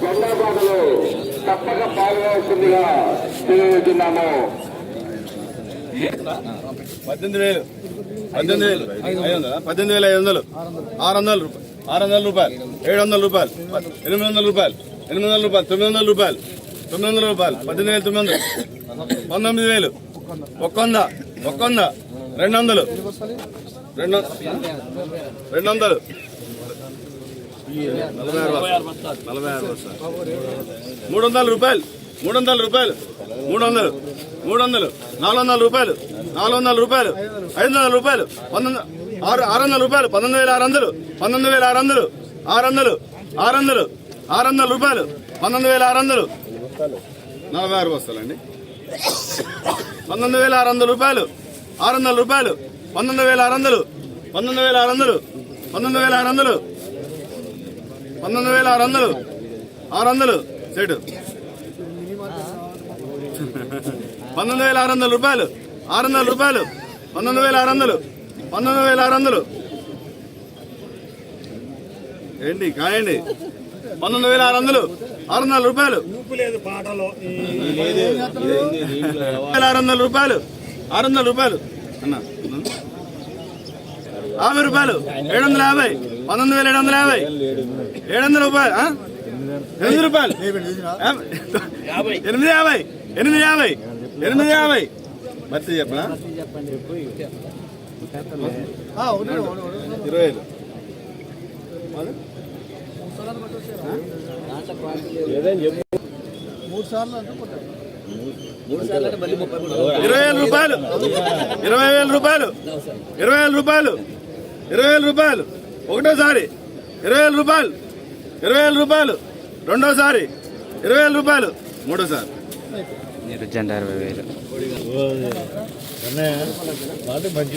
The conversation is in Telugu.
జెండాబాటలో తప్పక పాల్గొనవలసిందిగా తెలియజేస్తున్నాము. పద్దెనిమిది వేలు. పద్దెనిమిది వేలు. ఐదు వందల? పద్దెనిమిది వేల ఐదు వందలు. ఆరు వందల రూపాయలు ఆరు వందల రూపాయలు. ఏడు వందల రూపాయలు. ఎనిమిది వందల రూపాయలు. ఎనిమిది వందల రూపాయలు. తొమ్మిది వందల రూపాయలు. తొమ్మిది వందల రూపాయలు. పద్దెనిమిది వేలు తొమ్మిది వందలు. పంతొమ్మిది వేలు. ఒక్క వంద. ఒక్క వంద. రెండు వందలు. రెండు రెండు వందలు. మూడు వందల రూపాయలు మూడు వందల రూపాయలు మూడు వందలు మూడు వందలు నాలుగు వందల రూపాయలు నాలుగు వందల రూపాయలు ఐదు వందల రూపాయలు పంతొమ్మిది ఆరు ఆరు వందల రూపాయలు పంతొమ్మిది వేల ఆరు వందలు పంతొమ్మిది వేల ఆరు వందలు ఆరు వందలు ఆరు వందలు ఆరు వందల రూపాయలు పంతొమ్మిది వేల ఆరు వందలు. నలభై ఆరు బస్తాలండి పంతొమ్మిది వేల ఆరు వందల రూపాయలు ఆరు వందల రూపాయలు పంతొమ్మిది వేల ఆరు వందలు పంతొమ్మిది వేల ఆరు వందలు పంతొమ్మిది వేల ఆరు వందలు పంతొమ్మిది వేల ఆరు వందలు. ఆరు వందలు. సెట్. పంతొమ్మిది వేల ఆరు వందల రూపాయలు. ఆరు వందల రూపాయలు. పంతొమ్మిది వేల ఆరు వందలు. పంతొమ్మిది వేల ఆరు వందలు. ఏంటి కాయండి పంతొమ్మిది వేల ఆరు వందలు. ఆరు వందల రూపాయలు. వేల ఆరు వందల రూపాయలు. ఆరు వందల రూపాయలు. అన్న. యాభై రూపాయలు. ఏడు వందల యాభై. పంతొమ్మిది వేల ఏడు వందల యాభై. ఏడు వందల రూపాయలు ఎనిమిది రూపాయలు. ఎనిమిది యాభై ఎనిమిది యాభై ఎనిమిది యాభై. మర్చి చెప్పనా ఇరవై ఇరవై వేల రూపాయలు. ఇరవై వేల రూపాయలు. ఇరవై వేల రూపాయలు. ఇరవై వేల రూపాయలు. ఒకటోసారి ఇరవై వేల రూపాయలు ఇరవై వేల రూపాయలు రెండోసారి ఇరవై వేల రూపాయలు మూడోసారి. జెండా ఇరవై వేలు.